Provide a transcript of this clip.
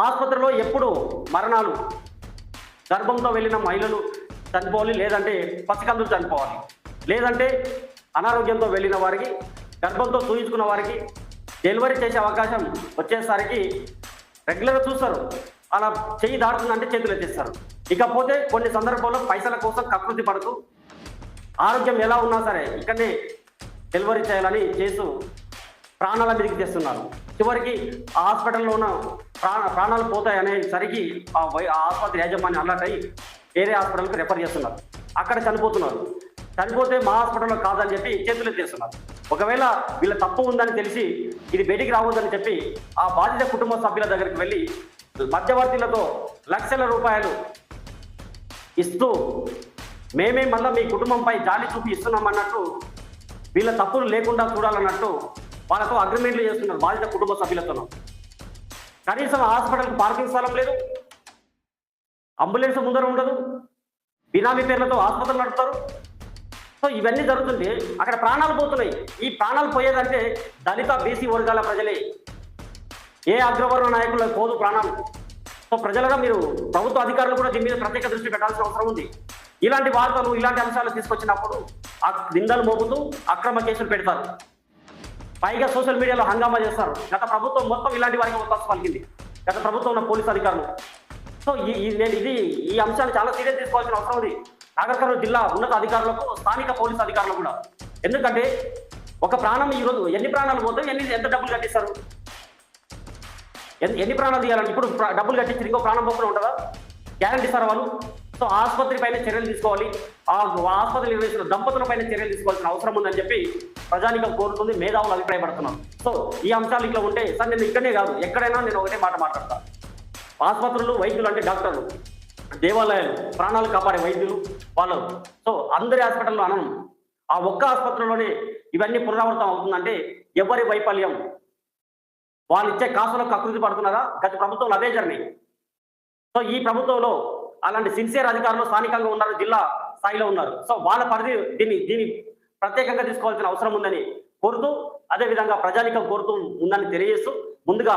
ఆసుపత్రిలో ఎప్పుడు మరణాలు. గర్భంతో వెళ్ళిన మహిళలు చనిపోవాలి లేదంటే పసికందులు చనిపోవాలి. లేదంటే అనారోగ్యంతో వెళ్ళిన వారికి గర్భంతో చూయించుకున్న వారికి డెలివరీ చేసే అవకాశం వచ్చేసరికి రెగ్యులర్గా చూస్తారు. అలా చెయ్యి దాడుతుందంటే చేతులు ఎత్తిస్తారు. ఇకపోతే కొన్ని సందర్భాల్లో పైసల కోసం కకృతి పడుతూ ఆరోగ్యం ఎలా ఉన్నా సరే ఇక్కడనే డెలివరీ చేయాలని చేస్తూ ప్రాణాల మీదకి తెస్తున్నారు. చివరికి ఆ హాస్పిటల్లో ఉన్న ప్రాణ ప్రాణాలు పోతాయనేసరికి ఆ వై ఆ ఆసుపత్రి యాజమాన్యం అలర్ట్ అయ్యి వేరే హాస్పిటల్కి రెఫర్ చేస్తున్నారు. అక్కడ చనిపోతున్నారు. చనిపోతే మా హాస్పిటల్లో కాదని చెప్పి చేతులు ఎత్తేస్తున్నారు. ఒకవేళ వీళ్ళ తప్పు ఉందని తెలిసి ఇది బయటికి రావద్దని చెప్పి ఆ బాధిత కుటుంబ సభ్యుల దగ్గరికి వెళ్ళి మధ్యవర్తులతో లక్షల రూపాయలు ఇస్తూ మేమే మళ్ళీ మీ కుటుంబంపై జాలి చూపి ఇస్తున్నామన్నట్టు వీళ్ళ తప్పులు లేకుండా చూడాలన్నట్టు వాళ్ళతో అగ్రిమెంట్లు చేస్తున్నారు బాధిత కుటుంబ సభ్యులతో కనీసం హాస్పిటల్కి పార్కింగ్ స్థలం లేదు. అంబులెన్స్ ముందర ఉండదు. బినామీ పేర్లతో ఆసుపత్రులు నడుపుతారు. సో ఇవన్నీ జరుగుతుంటే అక్కడ ప్రాణాలు పోతున్నాయి. ఈ ప్రాణాలు పోయేదంటే దళిత బీసీ వర్గాల ప్రజలే. ఏ అగ్రవర్ణ నాయకుల పోదు ప్రాణాలు సో ప్రజలుగా మీరు ప్రభుత్వ అధికారులు కూడా దీని మీద ప్రత్యేక దృష్టి పెట్టాల్సిన అవసరం ఉంది. ఇలాంటి వార్తలు ఇలాంటి అంశాలు తీసుకొచ్చినప్పుడు ఆ నిందలు మోపుతూ అక్రమ కేసులు పెడతారు. పైగా సోషల్ మీడియాలో హంగామా చేస్తారు. గత ప్రభుత్వం మొత్తం ఇలాంటి వారికి ఒత్తాసు పలికింది. గత ప్రభుత్వం ఉన్న పోలీస్ అధికారులు. సో ఈ నేను ఇది ఈ అంశాన్ని చాలా సీరియస్ తీసుకోవాల్సిన అవసరం ఉంది. నాగర్ కర్నూలు జిల్లా ఉన్నత అధికారులకు స్థానిక పోలీస్ అధికారులు కూడా. ఎందుకంటే ఒక ప్రాణం ఈరోజు ఎన్ని ప్రాణాలు పోతే ఎన్ని ఎంత డబ్బులు కట్టిస్తారు? ఎన్ని ఎన్ని ప్రాణాలు తీయాలంటే ఇప్పుడు డబ్బులు కట్టించి ఇంకో ప్రాణం పోకుండా ఉంటుందా? గ్యారంటీ ఇస్తారు వాళ్ళు. సో ఆసుపత్రి పైన చర్యలు తీసుకోవాలి. ఆ ఆసుపత్రి నిర్వహిస్తున్న దంపతుల పైన చర్యలు తీసుకోవాల్సిన అవసరం ఉందని చెప్పి ప్రజానికం కోరుతుంది మేధావులు అభిప్రాయపడుతున్నారు. సో ఈ అంశాలు ఇట్లా ఉంటే సార్ నేను ఇక్కడనే కాదు ఎక్కడైనా నేను ఒకటే మాట మాట్లాడతాను ఆసుపత్రులు వైద్యులు అంటే డాక్టర్లు దేవాలయాలు ప్రాణాలు కాపాడే వైద్యులు వాళ్ళు. సో అందరి హాస్పిటల్లో అనను ఆ ఒక్క ఆసుపత్రిలోనే ఇవన్నీ పునరావృతం అవుతుందంటే ఎవరి వైఫల్యం? వాళ్ళు ఇచ్చే కాసులకు కకృతి పడుతున్నారా? గత ప్రభుత్వంలో అదే జరిగినాయి సో ఈ ప్రభుత్వంలో అలాంటి సిన్సియర్ అధికారులు స్థానికంగా ఉన్నారు జిల్లా స్థాయిలో ఉన్నారు. సో వాళ్ళ పరిధి దీన్ని దీన్ని ప్రత్యేకంగా తీసుకోవాల్సిన అవసరం ఉందని కోరుతూ అదేవిధంగా ప్రజానికం కోరుతూ ఉందని తెలియజేస్తూ ముందుగా